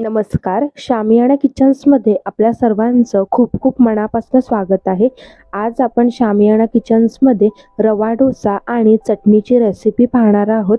नमस्कार. शामियाना किचन्समध्ये आपल्या सर्वांचं खूप खूप मनापासून स्वागत आहे. आज आपण शामियाना किचन्समध्ये रवा डोसा आणि चटणीची रेसिपी पाहणार आहोत.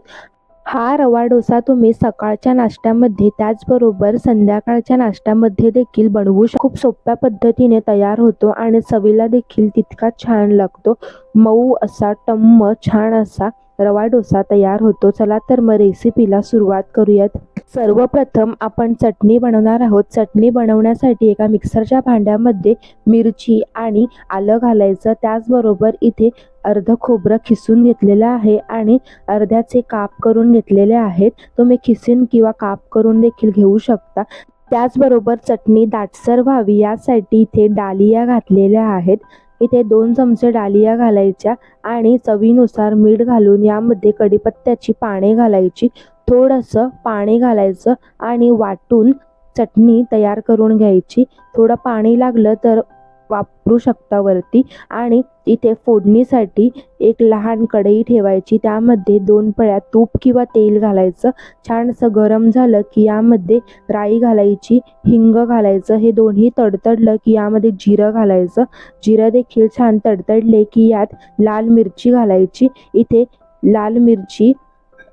हा रवा डोसा तुम्ही सकाळच्या नाश्त्यामध्ये त्याचबरोबर संध्याकाळच्या नाश्त्यामध्ये देखील बनवू शक खूप सोप्या पद्धतीने तयार होतो आणि चवीला देखील तितकाच छान लागतो. मऊ असा टम्म छान असा रवा डोसा तयार होतो. चला तर मग रेसिपीला सुरुवात करूयात. सर्वप्रथम आपण चटणी बनवणार आहोत. चटणी बनवण्यासाठी एका मिक्सरच्या भांड्यामध्ये मिरची आणि आलं घालायचं. त्याचबरोबर इथे अर्ध खोबरं खिसून घेतलेलं आहे आणि अर्ध्याचे काप करून घेतलेले आहेत. तुम्ही खिसून किंवा काप करून देखील घेऊ शकता. त्याचबरोबर चटणी दाटसर व्हावी यासाठी इथे डालिया घातलेल्या आहेत. इथे दोन चमचे डालिया घालायच्या आणि चवीनुसार मीठ घालून यामध्ये कढीपत्त्याची पाने घालायची. थोडंसं पाणी घालायचं आणि वाटून चटणी तयार करून घ्यायची. थोडं पाणी लागलं तर वापरू शकता वरती आणि इथे फोडणीसाठी एक लहान कढई ठेवायची. त्यामध्ये दोन पळ्या तूप किंवा तेल घालायचं. छानसं गरम झालं की यामध्ये राई घालायची हिंग घालायचं. हे दोन्ही तडतडलं की यामध्ये जिरं घालायचं. जिरं देखील छान तडतडले की यात लाल मिरची घालायची. इथे लाल मिरची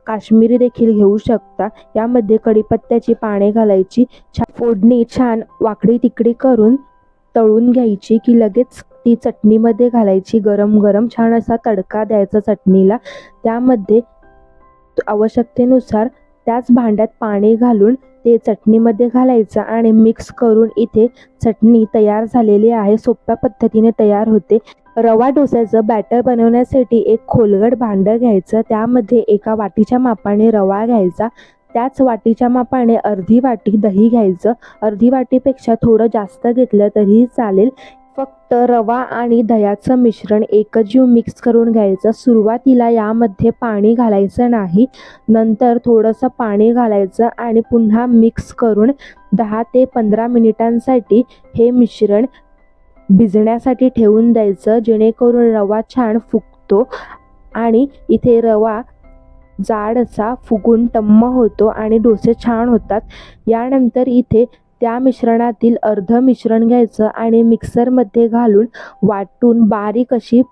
काश्मीरी देखील घेऊ शकता. यामध्ये कढीपत्त्याची पाने घालायची छा फोडणी छान वाकडी तिकडी करून तळून घ्यायची की लगेच ती चटणीमध्ये घालायची. गरम गरम छान असा तडका द्यायचा चटणीला. त्यामध्ये आवश्यकतेनुसार त्याच भांड्यात पाणी घालून ते चटणीमध्ये घालायचं आणि मिक्स करून इथे चटणी तयार झालेली आहे. सोप्या पद्धतीने तयार होते. रवा डोस्याचं बॅटर बनवण्यासाठी एक खोलगट भांडं घ्यायचं. त्यामध्ये एका वाटीच्या मापाने रवा घ्यायचा. त्याच वाटीच्या मापाने अर्धी वाटी दही घ्यायचं. अर्धी वाटीपेक्षा थोडं जास्त घेतलं तरीही चालेल. फक्त रवा आणि दह्याचं मिश्रण एकजीव मिक्स करून घ्यायचं. सुरुवातीला यामध्ये पाणी घालायचं नाही. नंतर थोडंसं पाणी घालायचं आणि पुन्हा मिक्स करून दहा ते पंधरा मिनिटांसाठी हे मिश्रण भिजण्यासाठी ठेवून द्यायचं. जेणेकरून रवा छान फुगतो आणि इथे रवा जाड असा फुगून टम्म होतो आणि डोसे छान होतात. यानंतर इथे त्या मिश्रणातील अर्ध मिश्रण घ्यायचं आणि मिक्सरमध्ये घालून वाटून बारीक अशी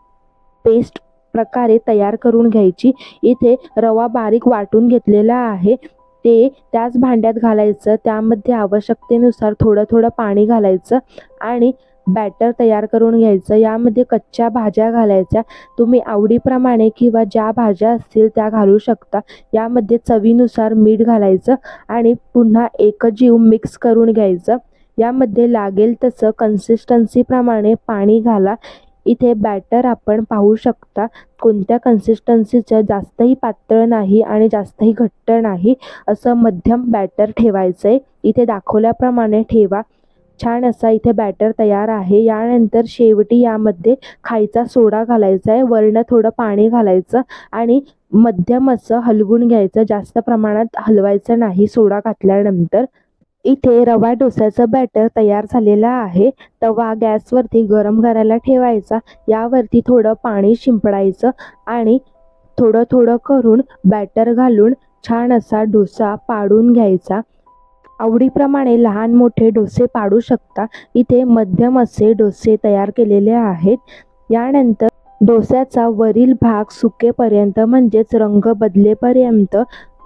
पेस्ट प्रकारे तयार करून घ्यायची. इथे रवा बारीक वाटून घेतलेला आहे. ते त्याच भांड्यात घालायचं त्यामध्ये आवश्यकतेनुसार थोडं थोडं पाणी घालायचं आणि बॅटर तयार करून घ्यायचं. यामध्ये कच्च्या भाज्या घालायच्या. तुम्ही आवडीप्रमाणे किंवा ज्या भाज्या असतील त्या घालू शकता. यामध्ये चवीनुसार मीठ घालायचं आणि पुन्हा एकजीव मिक्स करून घ्यायचं. यामध्ये लागेल तसं कन्सिस्टन्सीप्रमाणे पाणी घाला. इथे बॅटर आपण पाहू शकता कोणत्या कन्सिस्टन्सीचं जास्तही पातळ नाही आणि जास्तही घट्ट नाही असं मध्यम बॅटर ठेवायचं आहे इथे दाखवल्याप्रमाणे ठेवा. छान असा इथे बॅटर तयार आहे. यानंतर शेवटी यामध्ये खायचा सोडा घालायचा आहे वरनं थोडं पाणी घालायचं आणि मध्यम असं हलवून घ्यायचं. जास्त प्रमाणात हलवायचं नाही सोडा घातल्यानंतर. इथे रवा डोस्याचं बॅटर तयार झालेलं आहे. तवा गॅसवरती गरम करायला ठेवायचा. यावरती थोडं पाणी शिंपडायचं आणि थोडं थोडं करून बॅटर घालून छान असा डोसा पाडून घ्यायचा. आवडीप्रमाणे लहान मोठे डोसे पाडू शकता. इथे मध्यम असे डोसे तयार केलेले आहेत. यानंतर डोस्याचा वरील भाग सुकेपर्यंत म्हणजेच रंग बदलेपर्यंत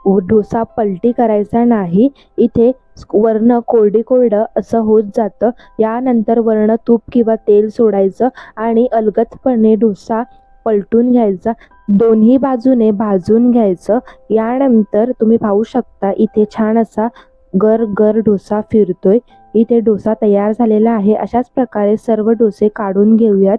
डोसा पलटी करायचा नाही. इथे वर्ण कोरडी कोरडं असं होत जातं. यानंतर वर्ण तूप किंवा तेल सोडायचं आणि अलगदपणे डोसा पलटून घ्यायचा. दोन्ही बाजूने भाजून घ्यायचं. यानंतर तुम्ही पाहू शकता इथे छान असा गर गर डोसा फिरतोय. इथे डोसा तयार झालेला आहे. अशाच प्रकारे सर्व डोसे काढून घेऊयात.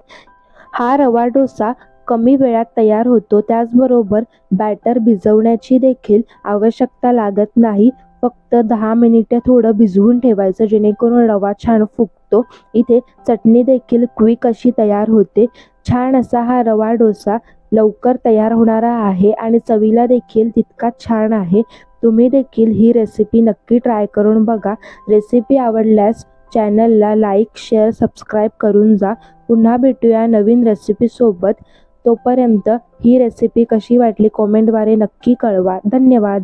हा रवा डोसा कमी वेळात तयार होतो. त्याचबरोबर बॅटर भिजवण्याची देखील आवश्यकता लागत नाही. फक्त दहा मिनिटे थोडं भिजवून ठेवायचं जेणेकरून रवा छान फुगतो. इथे चटणी देखील क्विक अशी तयार होते. छान असा हा रवा डोसा लवकर तयार होणारा आहे आणि चवीला देखील तितकाच छान आहे. तुम्ही देखील ही रेसिपी नक्की ट्राय करून बघा. रेसिपी आवडल्यास चॅनलला लाईक शेअर सबस्क्राईब करून जा. पुन्हा भेटूया नवीन रेसिपीसोबत तोपर्यंत ही रेसिपी कशी वाटली कॉमेंटद्वारे नक्की कळवा. धन्यवाद.